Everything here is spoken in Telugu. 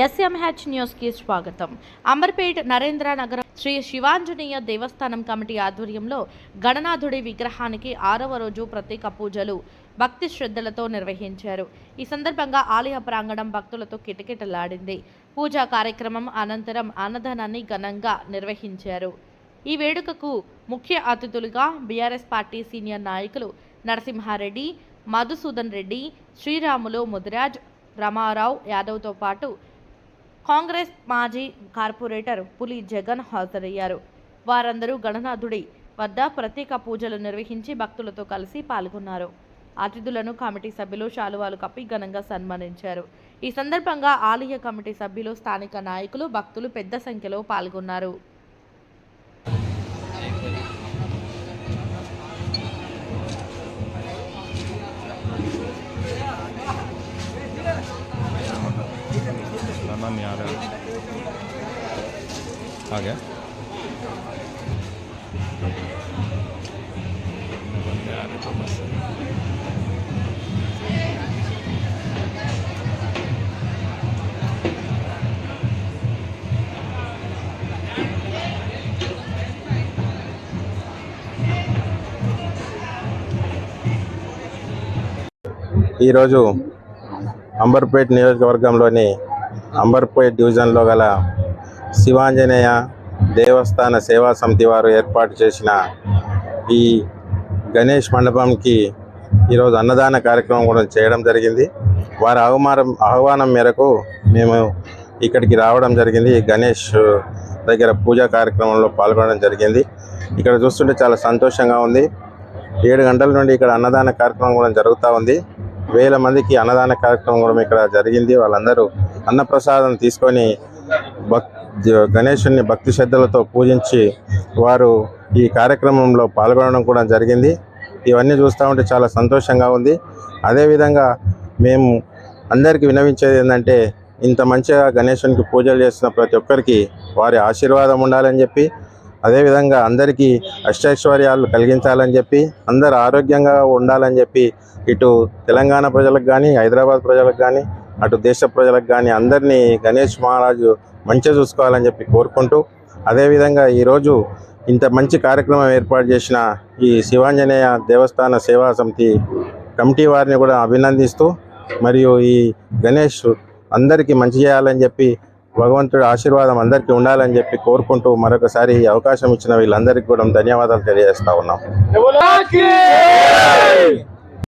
ఎస్ఎంహెచ్ న్యూస్కి స్వాగతం. అమర్పేట్ నరేంద్ర నగరం శ్రీ శివాంజనేయ దేవస్థానం కమిటీ ఆధ్వర్యంలో గణనాథుడి విగ్రహానికి ఆరవ రోజు ప్రత్యేక పూజలు భక్తి శ్రద్ధలతో నిర్వహించారు. ఈ సందర్భంగా ఆలయ ప్రాంగణం భక్తులతో కిటకిటలాడింది. పూజా కార్యక్రమం అనంతరం అన్నదానాన్ని ఘనంగా నిర్వహించారు. ఈ వేడుకకు ముఖ్య అతిథులుగా బీఆర్ఎస్ పార్టీ సీనియర్ నాయకులు నరసింహారెడ్డి మధుసూదన్ రెడ్డి శ్రీరాములు ముదిరాజ్ రమారావు యాదవ్తో పాటు కాంగ్రెస్ మాజీ కార్పొరేటర్ పులి జగన్ హాజరయ్యారు. వారందరూ గణనాథుడి వద్ద ప్రత్యేక పూజలు నిర్వహించి భక్తులతో కలిసి పాల్గొన్నారు. అతిథులను కమిటీ సభ్యులు శాలువాలు కప్పి ఘనంగా సన్మానించారు. ఈ సందర్భంగా ఆలయ కమిటీ సభ్యులు స్థానిక నాయకులు భక్తులు పెద్ద సంఖ్యలో పాల్గొన్నారు. लाना नहीं आ रहा आ गया बंदे आ रहे तो बस ఈరోజు అంబర్పేట్ నియోజకవర్గంలోని అంబర్పేట్ డివిజన్లో గల శివాంజనేయ దేవస్థాన సేవా సమితి వారు ఏర్పాటు చేసిన ఈ గణేష్ మండపంకి ఈరోజు అన్నదాన కార్యక్రమం కూడా చేయడం జరిగింది. వారి ఆహ్వానం ఆహ్వానం మేరకు మేము ఇక్కడికి రావడం జరిగింది. గణేష్ దగ్గర పూజా కార్యక్రమంలో పాల్గొనడం జరిగింది. ఇక్కడ చూస్తుంటే చాలా సంతోషంగా ఉంది. ఏడు గంటల నుండి ఇక్కడ అన్నదాన కార్యక్రమం కూడా జరుగుతూ ఉంది. వేల మందికి అన్నదాన కార్యక్రమం కూడా ఇక్కడ జరిగింది. వాళ్ళందరూ అన్నప్రసాదం తీసుకొని భక్ గణేషుని భక్తి శ్రద్ధలతో పూజించి వారు ఈ కార్యక్రమంలో పాల్గొనడం కూడా జరిగింది. ఇవన్నీ చూస్తూ ఉంటే చాలా సంతోషంగా ఉంది. అదేవిధంగా మేము అందరికీ వినవించేది ఏంటంటే ఇంత మంచిగా గణేశునికి పూజలు చేసిన ప్రతి ఒక్కరికి వారి ఆశీర్వాదం ఉండాలని చెప్పి అదేవిధంగా అందరికీ అష్టైశ్వర్యాలు కలిగించాలని చెప్పి అందరు ఆరోగ్యంగా ఉండాలని చెప్పి ఇటు తెలంగాణ ప్రజలకు కానీ హైదరాబాద్ ప్రజలకు కానీ అటు దేశ ప్రజలకు కానీ అందరినీ గణేష్ మహారాజు మంచిగా చూసుకోవాలని చెప్పి కోరుకుంటూ అదేవిధంగా ఈరోజు ఇంత మంచి కార్యక్రమం ఏర్పాటు చేసిన ఈ శివాంజనేయ దేవస్థాన సేవా సమితి కమిటీ వారిని కూడా అభినందిస్తూ మరియు ఈ గణేష్ అందరికీ మంచి చేయాలని చెప్పి భగవంతుడి ఆశీర్వాదం అందరికీ ఉండాలని చెప్పి కోరుకుంటూ మరొకసారి అవకాశం ఇచ్చిన వీళ్ళందరికీ కూడా ధన్యవాదాలు తెలియజేస్తా ఉన్నాం.